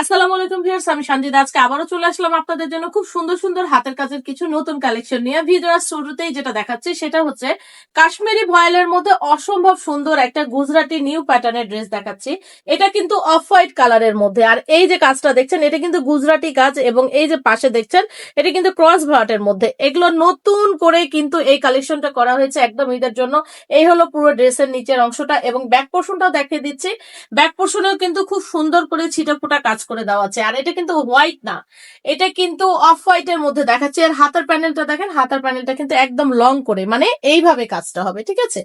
আসসালামু আলাইকুম ভিউয়ার্স, আমি সঞ্জিত আজকে আবারও চলে আসলাম আপনাদের জন্য খুব সুন্দর সুন্দর হাতের কাজের কিছু নতুন কালেকশন নিয়ে। ভিডিওর শুরুতেই যেটা দেখাচ্ছি, সেটা হচ্ছে কাশ্মীরি ভয়েলের মধ্যে অসম্ভব সুন্দর একটা গুজরাটি নিউ প্যাটার্নের ড্রেস দেখাচ্ছি। এটা কিন্তু অফ হোয়াইট কালারের মধ্যে। আর এই যে কাজটা দেখছেন, এটা কিন্তু গুজরাটি কাজ এবং এই যে পাশে দেখছেন, এটা কিন্তু ক্রস ভার্টের মধ্যে। এগুলো নতুন করে কিন্তু এই কালেকশনটা করা হয়েছে একদম ঈদের জন্য। এই হলো পুরো ড্রেসের নিচের অংশটা এবং ব্যাক পোর্শনটাও দেখিয়ে দিচ্ছি। ব্যাক পোর্শনেও কিন্তু খুব সুন্দর করে ছিটাফোটা কাজ করে দেওয়া আছে। আর এটা কিন্তু হোয়াইট না। এটা কিন্তু অফ হোয়াইট এর মধ্যে দেখাচ্ছে। আর হাতার প্যানেলটা দেখেন, হাতার প্যানেলটা কিন্তু একদম লং করে। মানে এইভাবে কাজটা হবে, ঠিক আছে?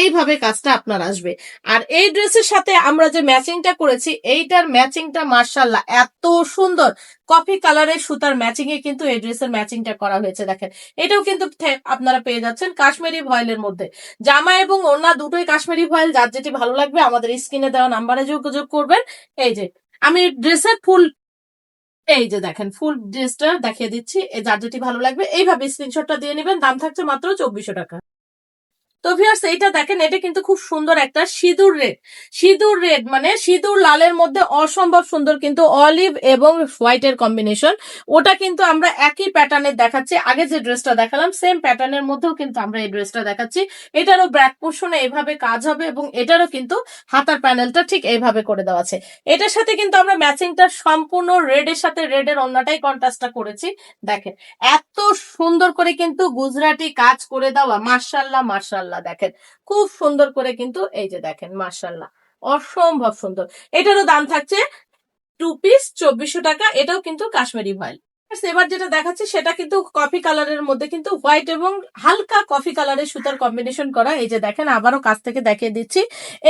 এইভাবে কাজটা আপনার আসবে। আর এই ড্রেসের সাথে আমরা যে ম্যাচিংটা করেছি, এইটার ম্যাচিংটা মার্শাল্লাহ এত সুন্দর। কফি কালারের সুতার ম্যাচিং এ কিন্তু এই ড্রেসের ম্যাচিংটা করা হয়েছে, দেখেন। এটাও কিন্তু আপনারা পেয়ে যাচ্ছেন কাশ্মীরি ভয়েলের মধ্যে। জামা এবং ওড়না দুটোই কাশ্মীরি ভয়েল যার যেটি ভালো লাগবে আমাদের স্ক্রিনে দেওয়া নাম্বারে যোগাযোগ করবেন। এই যে আমি ড্রেসের ফুল, এই যে দেখেন, ফুল ড্রেসটা দেখিয়ে দিচ্ছি যার যেটি ভালো লাগবে, এইভাবে স্ক্রিনশটটা দিয়ে নেবেন, দাম থাকছে মাত্র চব্বিশশো টাকা। তো ভিউয়ার্স এইটা দেখেন, এটা কিন্তু খুব সুন্দর একটা সিঁদুর রেড। সিঁদুর রেড মানে সিঁদুর লালের মধ্যে অসম্ভব সুন্দর কিন্তু অলিভ এবং হোয়াইটের কম্বিনেশন ওটা কিন্তু আমরা একই প্যাটার্নের দেখাচ্ছি। আগে যে ড্রেসটা দেখালাম সেম প্যাটার্নের মধ্যেও কিন্তু আমরা এই ড্রেসটা দেখাচ্ছি। এটারও ব্র্যাক পোর্শনে এইভাবে কাজ হবে এবং এটারও কিন্তু হাতার প্যানেলটা ঠিক এইভাবে করে দেওয়া আছে। এটার সাথে কিন্তু আমরা ম্যাচিংটা সম্পূর্ণ রেড এর সাথে রেড এর অন্যটাই কন্ট্রাস্টটা করেছি। দেখেন, এত সুন্দর করে কিন্তু গুজরাটি কাজ করে দেওয়া। মার্শাল্লাহ মার্শাল্লাহ দেখেন। খুব সুন্দর করে কিন্তু এই যে দেখেন মার্শাল্লাহ অসম্ভব সুন্দর। এটারও দাম থাকছে টু পিস চব্বিশশো টাকা, এটাও কিন্তু কাশ্মীরি ভয়েল। এবার যেটা দেখাচ্ছি সেটা কিন্তু কফি কালারের মধ্যে কিন্তু হোয়াইট এবং হালকা কফি কালারের সুতার কম্বিনেশন করা। এই যে দেখেন, আবারও কাছ থেকে দেখিয়ে দিচ্ছি।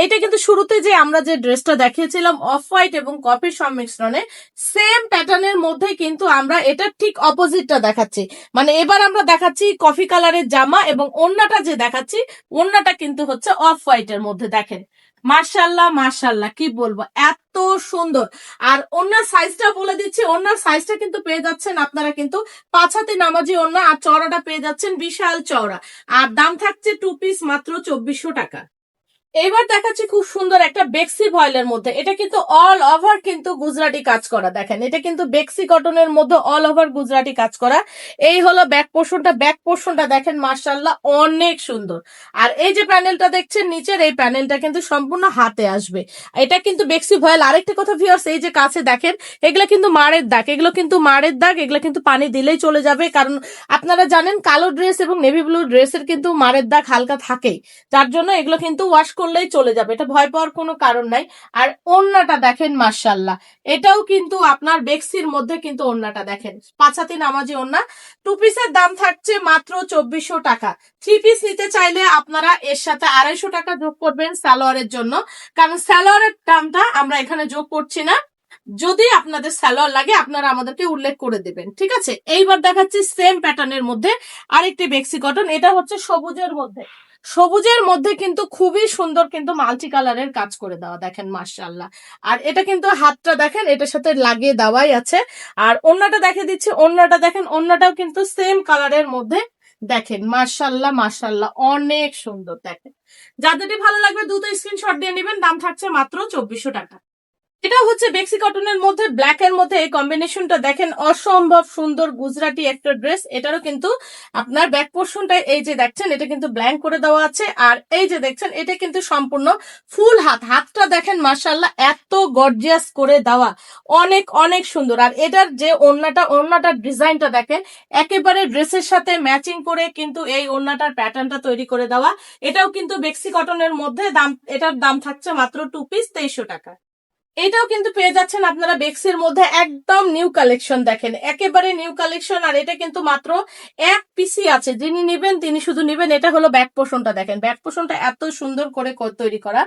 এইটা কিন্তু শুরুতে যে আমরা যে ড্রেসটা দেখিয়েছিলাম অফ হোয়াইট এবং কফির সংমিশ্রণে সেম প্যাটার্নের মধ্যে কিন্তু আমরা এটা ঠিক অপোজিটটা দেখাচ্ছি। মানে এবার আমরা দেখাচ্ছি কফি কালারের জামা এবং ওন্নাটা যে দেখাচ্ছি, ওন্নাটা কিন্তু হচ্ছে অফ হোয়াইটের মধ্যে, দেখেন। মার্শাল্লাহ মার্শাল্লাহ কি বলব? এত সুন্দর। আর ওনার সাইজটা বলে দিচ্ছি, ওনার সাইজটা কিন্তু পেয়ে যাচ্ছেন আপনারা কিন্তু পাঁচ হাতে নামাজি ওনা আর চওড়াটা পেয়ে যাচ্ছেন বিশাল চওড়া। আর দাম থাকছে টু পিস মাত্র চব্বিশশো টাকা। এবার দেখাচ্ছি খুব সুন্দর একটা বেক্সি ভয়েলের মধ্যে। এটা কিন্তু অল ওভার কিন্তু গুজরাটি কাজ করা, দেখেন। এটা কিন্তু বেক্সি কটনের মধ্যে অল ওভার গুজরাটি কাজ করা। এই হলো ব্যাক পোর্শনটা ব্যাক পোর্শনটা দেখেন মার্শাল্লাহ অনেক সুন্দর। আর এই যে প্যানেলটা দেখছেন, নিচের এই প্যানেলটা কিন্তু সম্পূর্ণ হাতে আসবে। এটা কিন্তু বেক্সি ভয়েল। আরেকটা কথা ভিউয়ার্স এই যে কাছে দেখেন, এগুলো কিন্তু মারের দাগ। এগুলো কিন্তু মারের দাগ। এগুলো কিন্তু পানি দিলেই চলে যাবে। কারণ আপনারা জানেন, কালো ড্রেস এবং নেভি ব্লু ড্রেসের কিন্তু মারের দাগ হালকা থাকেই। যার জন্য এগুলো কিন্তু ওয়াশ করলেই চলে যাবে। এটা ভয় পাওয়ার কোনো কারণ নাই। আর ওন্নাটা দেখেন মার্শাল্লাহ এটাও কিন্তু আপনার বেক্সির মধ্যে কিন্তু ওন্নাটা দেখেন। পাঁচাতি নামাজি ওন্না টু পিসের দাম থাকছে মাত্র চব্বিশশো টাকা। থ্রি পিস নিতে চাইলে আপনারা এর সাথে আড়াইশো টাকা যোগ করবেন সালোয়ারের জন্য। কারণ স্যালোয়ারের দামটা আমরা এখানে যোগ করছি না। যদি আপনাদের সালোয়ার লাগে, আপনারা আমাদেরকে উল্লেখ করে দেবেন। ঠিক আছে? এইবার দেখাচ্ছি সেম প্যাটার্নের মধ্যে আরেকটি বেক্সি কটন এটা হচ্ছে সবুজের মধ্যে। সবুজের মধ্যে কিন্তু খুবই সুন্দর কিন্তু মাল্টি কালারের কাজ করে দেওয়া, দেখেন মার্শাল্লাহ আর এটা কিন্তু হাতটা দেখেন, এটার সাথে লাগিয়ে দেওয়াই আছে। আর অন্যটা দেখে দিচ্ছি অন্যটা দেখেন অন্যটাও কিন্তু সেম কালারের মধ্যে দেখেন মার্শাল্লাহ মার্শাল্লাহ অনেক সুন্দর, দেখেন। যাদেরটি ভালো লাগবে, দ্রুত স্ক্রিনশট দিয়ে নেবেন, দাম থাকছে মাত্র চব্বিশশো টাকা। এটা হচ্ছে বেক্সি কটনের মধ্যে ব্ল্যাক এর মধ্যে এই কম্বিনেশনটা দেখেন, অসম্ভব সুন্দর গুজরাটি একটা ড্রেস এটারও কিন্তু আপনার ব্যাক পোর্শনটা এই যে দেখছেন, এটা কিন্তু ব্ল্যাঙ্ক করে দেওয়া আছে। আর এই যে দেখছেন, এটা কিন্তু সম্পূর্ণ ফুল হাত। হাতটা দেখেন মার্শাল্লাহ এত গর্জিয়াস করে দেওয়া। অনেক অনেক সুন্দর। আর এটার যে ওড়নাটা, ওড়নাটার ডিজাইনটা দেখেন, একেবারে ড্রেসের সাথে ম্যাচিং করে কিন্তু এই ওড়নাটার প্যাটার্নটা তৈরি করে দেওয়া। এটাও কিন্তু বেক্সি কটনের মধ্যে দাম, এটার দাম থাকছে মাত্র টু পিস তেইশশো টাকা। এটাও কিন্তু পেয়ে যাচ্ছেন আপনারা বেক্সের মধ্যে একদম নিউ কালেকশন দেখেন। একেবারে নিউ কালেকশন, আর এটা কিন্তু মাত্র এক পিসি আছে। যিনি নেবেন, তিনি শুধু নেবেন। এটা হলো ব্যাক পোষণটা দেখেন। ব্যাক পোষণটা এত সুন্দর করে তৈরি করা।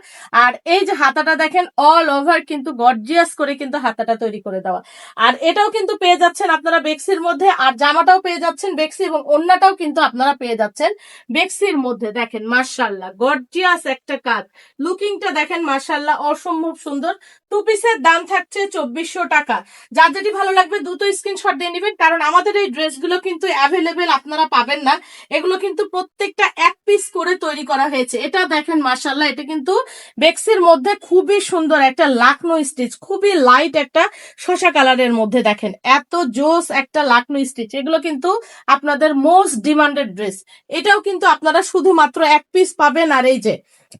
আর এই যে হাতাটা দেখেন অল ওভার কিন্তু গর্জিয়াস করে কিন্তু হাতাটা তৈরি করে দেওয়া। আর এটাও কিন্তু পেয়ে যাচ্ছেন আপনারা বেক্সির মধ্যে, আর জামাটাও পেয়ে যাচ্ছেন বেক্সি এবং অন্যটাও কিন্তু আপনারা পেয়ে যাচ্ছেন বেক্সির মধ্যে। দেখেন মার্শাল্লাহ গর্জিয়াস একটা কাজ। লুকিংটা দেখেন মার্শাল্লাহ অসম্ভব সুন্দর। টু পিসের দাম থাকছে চব্বিশশো টাকা। যার যেটি ভালো লাগবে দ্রুত স্ক্রিনশট দিয়ে নেবেন, কারণ আমাদের এই ড্রেসগুলো কিন্তু অ্যাভেলেবেল আপনারা পাবেন না। এগুলো কিন্তু প্রত্যেকটা এক পিস করে তৈরি করা হয়েছে। এটা দেখেন মার্শাল্লাহ এটা কিন্তু বেক্সির মধ্যে খুবই সুন্দর একটা লাকনো স্টিচ খুবই লাইট একটা শশা কালারের মধ্যে দেখেন। এত জোস একটা লাকনো স্টিচ এগুলো কিন্তু আপনাদের মোস্ট ডিমান্ডেড ড্রেস এটাও কিন্তু আপনারা শুধুমাত্র এক পিস পাবেন, আর এই যে,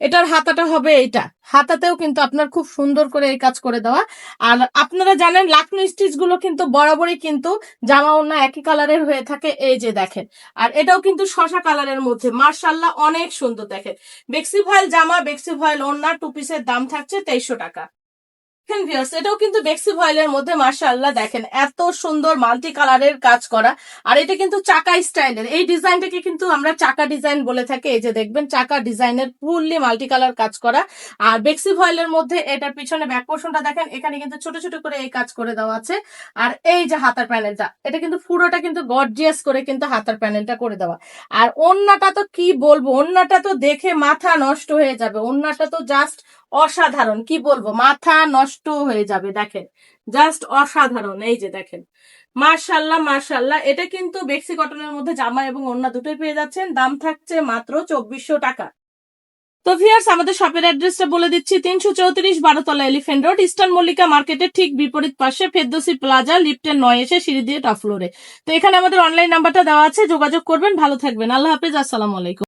এটার হাতাটা হবে এইটা। হাতাতেও কিন্তু আপনার খুব সুন্দর করে এই কাজ করে দেওয়া। আর আপনারা জানেন লাকনো স্টিচগুলো কিন্তু বরাবরই কিন্তু জামা ওনা একই কালারের হয়ে থাকে। এই যে দেখেন, আর এটাও কিন্তু শশা কালারের মধ্যে। মার্শাল্লাহ, অনেক সুন্দর দেখেন। বেক্সি ভয়েল জামা, বেক্সি ভয়েল ওড়না, টু পিসের দাম থাকছে তেইশশো টাকা। এটাও কিন্তু বেক্সি ভয়েলের মধ্যে মার্শাল্লাহ দেখেন, এত সুন্দর মাল্টি কালারের কাজ করা। আর এটা কিন্তু চাকা স্টাইলের, এই ডিজাইনটাকে কিন্তু আমরা চাকা ডিজাইন বলে থাকি। এই যে দেখবেন, চাকা ডিজাইনের ফুললি মাল্টি কালার কাজ করা। আর বেক্সি ভয়েলের মধ্যে এটার পিছনে ব্যাক পোর্শনটা দেখেন, এখানে কিন্তু ছোট ছোট করে এই কাজ করে দেওয়া আছে। আর এই যে হাতার প্যানেলটা এটা কিন্তু পুরোটা কিন্তু গর্জিয়াস করে কিন্তু হাতার প্যানেলটা করে দেওয়া। আর ওন্নাটা তো কি বলব, ওন্নাটা তো দেখে মাথা নষ্ট হয়ে যাবে। ওন্নাটা তো জাস্ট অসাধারণ, কি বলব? মাথা নষ্ট হয়ে যাবে, দেখেন। জাস্ট অসাধারণ, এই যে দেখেন। মার্শাল্লাহ মার্শাল্লাহ এটা কিন্তু বেক্সি কটনের মধ্যে জামা এবং ওন্না দুটোই পেয়ে যাচ্ছেন। দাম থাকছে মাত্র চব্বিশশো টাকা। তো ভিয়ার্স আমাদের শপের অ্যাড্রেসটা বলে দিচ্ছি। তিনশো চৌত্রিশ বারোতলা এলিফেন্ট রোড ইস্টার্ন মল্লিকা মার্কেটের ঠিক বিপরীত পাশে ফেরদোসি প্লাজা লিফটের নয় এসে সিঁড়ি দিয়ে টপ ফ্লোরে তো এখানে আমাদের অনলাইন নাম্বারটা দেওয়া আছে। যোগাযোগ করবেন। ভালো থাকবেন। আল্লাহ হাফেজ। আসসালামু আলাইকুম।